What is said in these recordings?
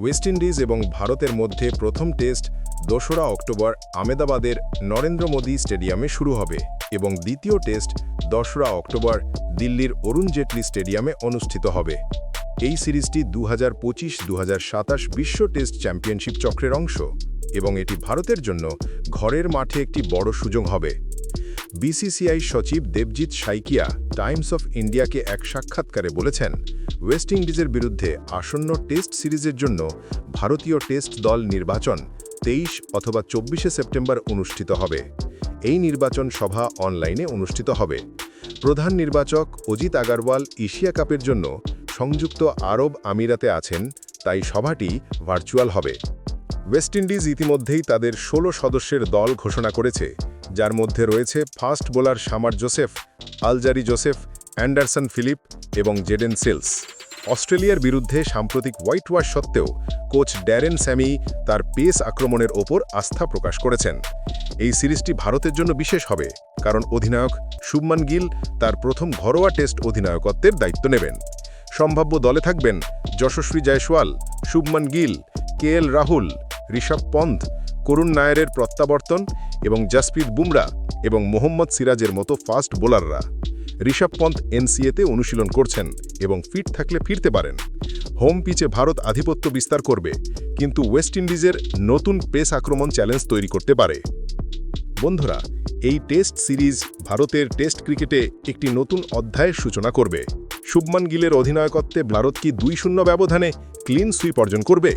West Indies এবং ভারতের মধ্যে প্রথম টেস্ট দোসরা অক্টোবর আমেদাবাদের নরেন্দ্র মোদী স্টেডিয়ামে শুরু হবে এবং দ্বিতীয় টেস্ট দশরা অক্টোবর দিল্লির অরুণ জেটলি স্টেডিয়ামে অনুষ্ঠিত হবে। এই সিরিজটি দু হাজার পঁচিশ বিশ্ব টেস্ট চ্যাম্পিয়নশিপ চক্রের অংশ এবং এটি ভারতের জন্য ঘরের মাঠে একটি বড় সুযোগ হবে। বিসিসিআই সচিব দেবজিৎ সাইকিয়া টাইমস অফ ইন্ডিয়াকে এক সাক্ষাৎকারে বলেছেন, ওয়েস্ট ইন্ডিজের বিরুদ্ধে আসন্ন টেস্ট সিরিজের জন্য ভারতীয় টেস্ট দল নির্বাচন তেইশ অথবা চব্বিশে সেপ্টেম্বর অনুষ্ঠিত হবে। এই নির্বাচন সভা অনলাইনে অনুষ্ঠিত হবে। প্রধান নির্বাচক অজিত আগারওয়াল এশিয়া কাপের জন্য সংযুক্ত আরব আমিরাতে আছেন, তাই সভাটি ভার্চুয়াল হবে। ওয়েস্ট ইন্ডিজ ইতিমধ্যেই তাদের ১৬ সদস্যের দল ঘোষণা করেছে। যার মধ্যে রয়েছে fast bowler Shamar Joseph, Alzarri Joseph, Anderson Phillip এবং জেডেন সিলস। অস্ট্রেলিয়ার বিরুদ্ধে সাম্প্রতিক হোয়াইট ওয়াশ সত্ত্বেও কোচ ড্যারেন স্যামি তার পেস আক্রমণের ওপর আস্থা প্রকাশ করেছেন। এই সিরিজটি ভারতের জন্য বিশেষ হবে, কারণ অধিনায়ক শুভমান গিল তার প্রথম ঘরোয়া টেস্ট অধিনায়কত্বের দায়িত্ব নেবেন। সম্ভাব্য দলে থাকবেন যশস্বী জয়সওয়াল, শুভমান গিল, কে এল রাহুল, ঋষভ পন্থ করুণ নায়ারের প্রত্যাবর্তন এবং জাসপ্রীত বুমরা এবং মোহাম্মদ সিরাজের মতো ফাস্ট বোলাররা। ঋষভ পন্থ এনসিএতে অনুশীলন করছেন এবং ফিট থাকলে ফিরতে পারেন। হোম পিচে ভারত আধিপত্য বিস্তার করবে, কিন্তু ওয়েস্ট ইন্ডিজের নতুন পেস আক্রমণ চ্যালেঞ্জ তৈরি করতে পারে। বন্ধুরা, এই টেস্ট সিরিজ ভারতের টেস্ট ক্রিকেটে একটি নতুন অধ্যায়ের সূচনা করবে। শুভমান গিলের অধিনায়কত্বে ভারত কি দুই শূন্য ব্যবধানে ক্লিন সুইপ অর্জন করবে।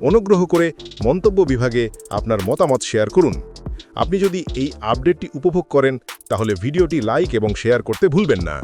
অনুগ্রহ করে মন্তব্য বিভাগে আপনার মতামত শেয়ার করুন। আপনি যদি এই আপডেটটি উপভোগ করেন, তাহলে ভিডিওটি লাইক এবং শেয়ার করতে ভুলবেন না।